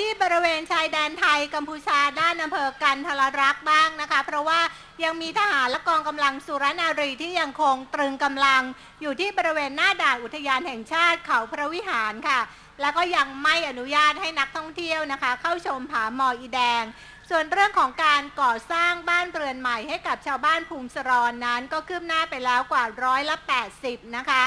ที่บริเวณชายแดนไทยกัมพูชาด้านอำเภอกันทรรักษ์บ้างนะคะ เพราะว่ายังมีทหารและกองกำลังสุรนารีที่ยังคงตรึงกำลัง อยู่ที่บริเวณหน้าด่านอุทยานแห่งชาติเขาพระวิหารค่ะ แล้วก็ยังไม่อนุญาตให้นักท่องเที่ยวนะคะ เข้าชมผาหมออีแดง ส่วนเรื่องของการก่อสร้างบ้านเรือนใหม่ให้กับชาวบ้านภูมิสรอนนั้น ก็คืบหน้าไปแล้วกว่าร้อยละ80 นะคะ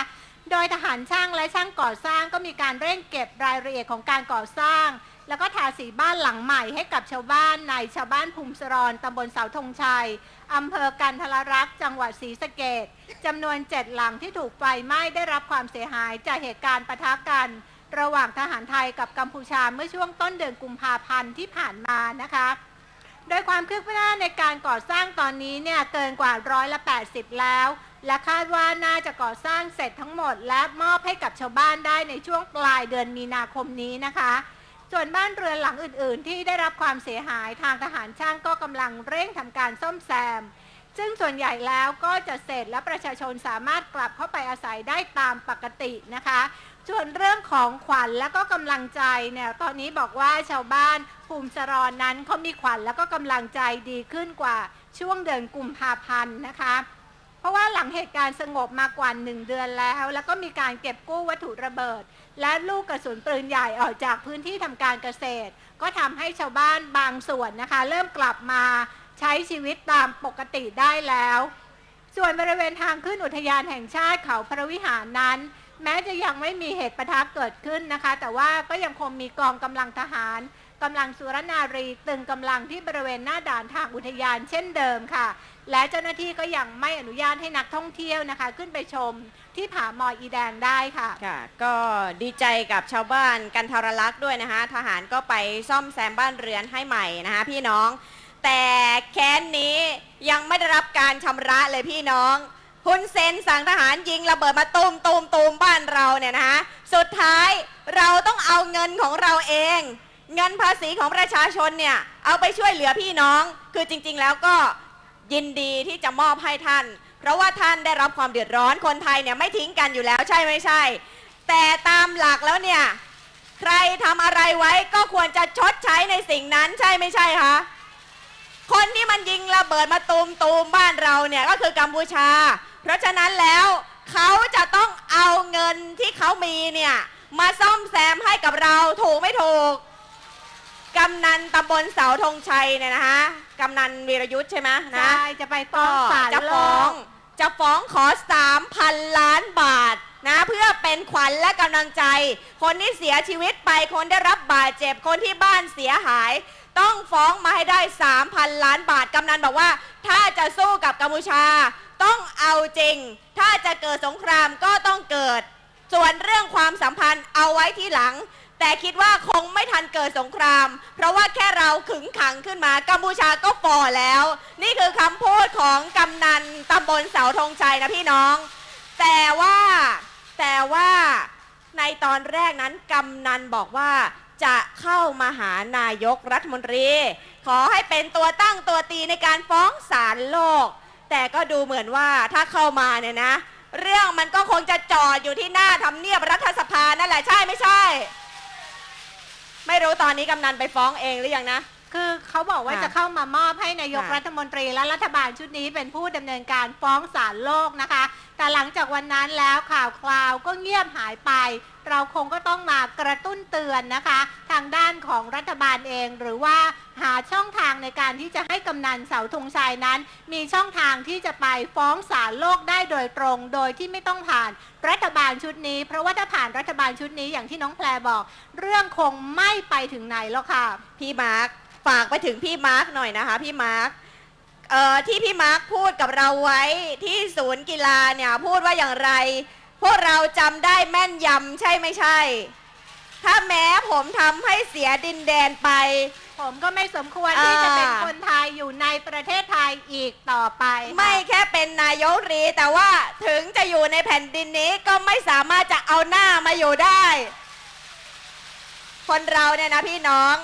โดยทหารช่างและช่างก่อสร้างก็มีการเร่งเก็บรายละเอียดของการก่อสร้าง แล้วก็ทาสีบ้านหลังใหม่ให้กับชาวบ้านในชาวบ้านภูมิสรอนตำบลเสาธงชัยอำเภอกันทรรักษ์จังหวัดศรีสะเกดจำนวนเจ็ดหลังที่ถูกไฟไหม้ได้รับความเสียหายจากเหตุการณ์ปะทะกัน ระหว่างทหารไทยกับกัมพูชาเมื่อช่วงต้นเดือนกุมภาพันธ์ที่ผ่านมานะคะโดยความคืบหน้าในการก่อสร้างตอนนี้เนี่ยเกินกว่าร้อยละ 80 แล้ว และคาดว่าน่าจะก่อสร้างเสร็จทั้งหมด และมอบให้กับชาวบ้านได้ในช่วงปลายเดือนมีนาคมนี้นะคะ ส่วนบ้านเรือนหลังอื่น ๆ ที่ได้รับความเสียหายทางทหารช่างก็กำลังเร่งทำการซ่อมแซม ซึ่งส่วนใหญ่แล้วก็จะเสร็จและประชาชนสามารถกลับเข้าไปอาศัยได้ตามปกตินะคะ ส่วนเรื่องของขวัญและก็กำลังใจเนี่ยตอนนี้บอกว่าชาวบ้านภูมิสรอนนั้นเขามีขวัญแล้วก็กำลังใจดีขึ้นกว่าช่วงเดือนกุมภาพันธ์นะคะ เพราะว่าหลังเหตุการณ์สงบมากกว่าหนึ่งเดือนแล้ว แล้วก็มีการเก็บกู้วัตถุระเบิด และลูกกระสุนปืนใหญ่ออกจากพื้นที่ทำการเกษตร ก็ทำให้ชาวบ้านบางส่วนนะคะ เริ่มกลับมาใช้ชีวิตตามปกติได้แล้ว ส่วนบริเวณทางขึ้นอุทยานแห่งชาติเขาพระวิหารนั้น แม้จะยังไม่มีเหตุปะทะเกิดขึ้นนะคะ แต่ว่าก็ยังคงมีกองกำลังทหาร กำลังสุรนารีตึงกำลังที่บริเวณหน้าด่านทางอุทยานเช่นเดิมค่ะ และเจ้าหน้าที่ก็ยังไม่อนุญาตให้นักท่องเที่ยวนะคะ ขึ้นไปชมที่ผาหมออีแดงได้ค่ะค่ะ ก็ดีใจกับชาวบ้านกันทรลักษ์ด้วยนะคะ ทหารก็ไปซ่อมแซมบ้านเรือนให้ใหม่นะคะพี่น้อง แต่แค้นนี้ยังไม่ได้รับการชำระเลยพี่น้องฮุนเซนสั่งทหารยิงระเบิดมาตูมตูมตูมบ้านเราเนี่ยนะคะสุดท้ายเราต้องเอาเงินของเราเอง เงินภาษีของประชาชนเนี่ยเอาไปช่วยเหลือพี่น้อง คือจริง ๆ แล้วก็ยินดีที่จะมอบให้ท่าน เพราะว่าท่านได้รับความเดือดร้อนคนไทยเนี่ยไม่ทิ้งกันอยู่แล้วใช่ไม่ใช่ แต่ตามหลักแล้วเนี่ยใครทำอะไรไว้ก็ควรจะชดใช้ในสิ่งนั้นใช่ไม่ใช่คะคนที่มันยิงระเบิดมาตูมตูมบ้านเราเนี่ยก็คือกัมพูชา เพราะฉะนั้นแล้วเขาจะต้องเอาเงินที่เขามีเนี่ยมาซ่อมแซมให้กับเราถูกไม่ถูก กำนันตำบลเสาธงชัยเนี่ยนะคะกำนันวีรยุทธ์ใช่ไหมนะ ใช่จะไปฟ้องศาลจะโลฟ้อง ก จะฟ้องขอ 3,000 ล้านบาทนะ เพื่อเป็นขวัญและกำลังใจ คนที่เสียชีวิตไปคนได้รับบาดเจ็บคนที่บ้านเสียหาย ต้องฟ้องมาให้ได้ 3,000 ล้านบาทกำนันบอกว่า ถ้าจะสู้กับกัมพูชา ต้องเอาจริง ถ้าจะเกิดสงครามก็ต้องเกิด ส่วนเรื่องความสัมพันธ์เอาไว้ที่หลัง แต่คิดว่าคงไม่ทันเกิดสงคราม เพราะว่าแค่เราขึงขังขึ้นมากัมพูชาก็ฟอแล้ว นี่คือคำพูดของกำนันตำบลเสาธงชัยนะพี่น้อง แต่ว่าแต่ว่าในตอนแรกนั้นกำนันบอกว่าจะเข้ามาหานายกรัฐมนตรี ขอให้เป็นตัวตั้งตัวตีในการฟ้องศาลโลก แต่ก็ดูเหมือนว่าถ้าเข้ามาเนี่ยนะ เรื่องมันก็คงจะจอดอยู่ที่หน้าทำเนียบรัฐสภานั่นแหละใช่ไม่ใช่ ไม่รู้ตอนนี้กำนันไปฟ้องเองหรือยังนะ คือเขาบอกว่าค่ะจะเข้ามามอบให้นายกค่ะรัฐมนตรีและรัฐบาลชุดนี้เป็นผู้ดำเนินการฟ้องศาลโลกนะคะ แต่หลังจากวันนั้นแล้วข่าวคราวก็เงียบหายไป เราคงก็ต้องมากระตุ้นเตือนนะคะ ทางด้านของรัฐบาลเอง หรือว่าหาช่องทางในการที่จะให้กำนันเสาธงชัยนั้น มีช่องทางที่จะไปฟ้องศาลโลกได้โดยตรง โดยที่ไม่ต้องผ่านรัฐบาลชุดนี้ เพราะว่าถ้าผ่านรัฐบาลชุดนี้อย่างที่น้องแพรบอก เรื่องคงไม่ไปถึงไหนแล้วค่ะ พี่มาร์ค ฝากไปถึงพี่มาร์คหน่อยนะคะ พี่มาร์คเอ่อที่พี่มาร์คพูดกับเราไว้ที่ศูนย์กีฬาเนี่ยพูดว่าอย่างไร พวกเราจำได้แม่นยำใช่ไม่ใช่ ถ้าแม้ผมทำให้เสียดินแดนไป ผมก็ไม่สมควรอ่าที่จะเป็นคนไทยอยู่ในประเทศไทยอีกต่อไปค่ะไม่แค่เป็นนายกรีแต่ว่าถึงจะอยู่ในแผ่นดินนี้ก็ไม่สามารถจะเอาหน้ามาอยู่ได้ คนเราเนี่ยนะพี่น้อง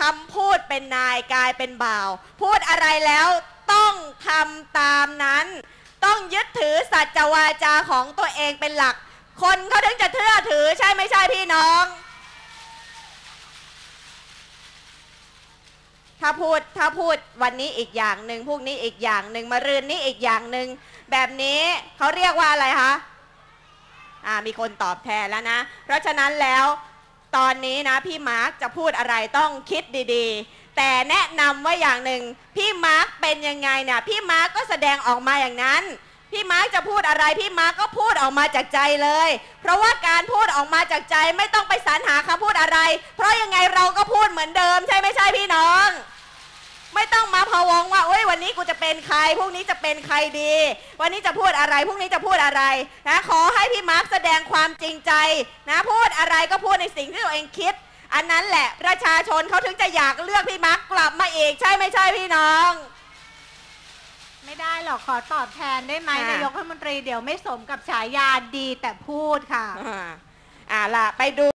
คำพูดเป็นนายกายเป็นบ่าว พูดอะไรแล้วต้องทำตามนั้น ต้องยึดถือสัจวาจาของตัวเองเป็นหลัก คนเขาถึงจะเชื่อถือใช่ไม่ใช่พี่น้อง ถ้าพูดถ้าพูดวันนี้อีกอย่างหนึ่งพรุ่งนี้อีกอย่างหนึ่งมะรืนนี้อีกอย่างหนึ่งแบบนี้เขาเรียกว่าอะไรคะอ่มีคนตอบแทนแล้วนะ เพราะฉะนั้นแล้ว ตอนนี้นะพี่มาร์คจะพูดอะไรต้องคิดดีๆ แต่แนะนำว่าอย่างหนึ่งพี่มาร์คเป็นยังไงเนี่ยพี่มาร์คก็แสดงออกมาอย่างนั้น พี่มาร์คจะพูดอะไรพี่มาร์คก็พูดออกมาจากใจเลย เพราะว่าการพูดออกมาจากใจไม่ต้องไปสรรหาคำพูดอะไร เพราะยังไงเราก็พูดเหมือนเดิมใช่ไม่ใช่พี่น้อง ไม่ต้องมาพะวงว่าเอ้ยวันนี้กูจะเป็นใครพรุ่งนี้จะเป็นใครดี วันนี้จะพูดอะไรพรุ่งนี้จะพูดอะไรนะขอให้พี่มาร์คแสดงความจริงใจนะพูดอะไรก็พูดในสิ่งที่ตัวเองคิด อันนั้นแหละประชาชนเขาถึงจะอยากเลือกพี่มาร์คกลับมาอีกใช่ไม่ใช่พี่น้อง ไม่ได้หรอกขอตอบแทนได้ไหมค่ะ นายกรัฐมนตรีเดี๋ยวไม่สมกับฉายาดีแต่พูดค่ะ อ่าอ่าล่ะไปดู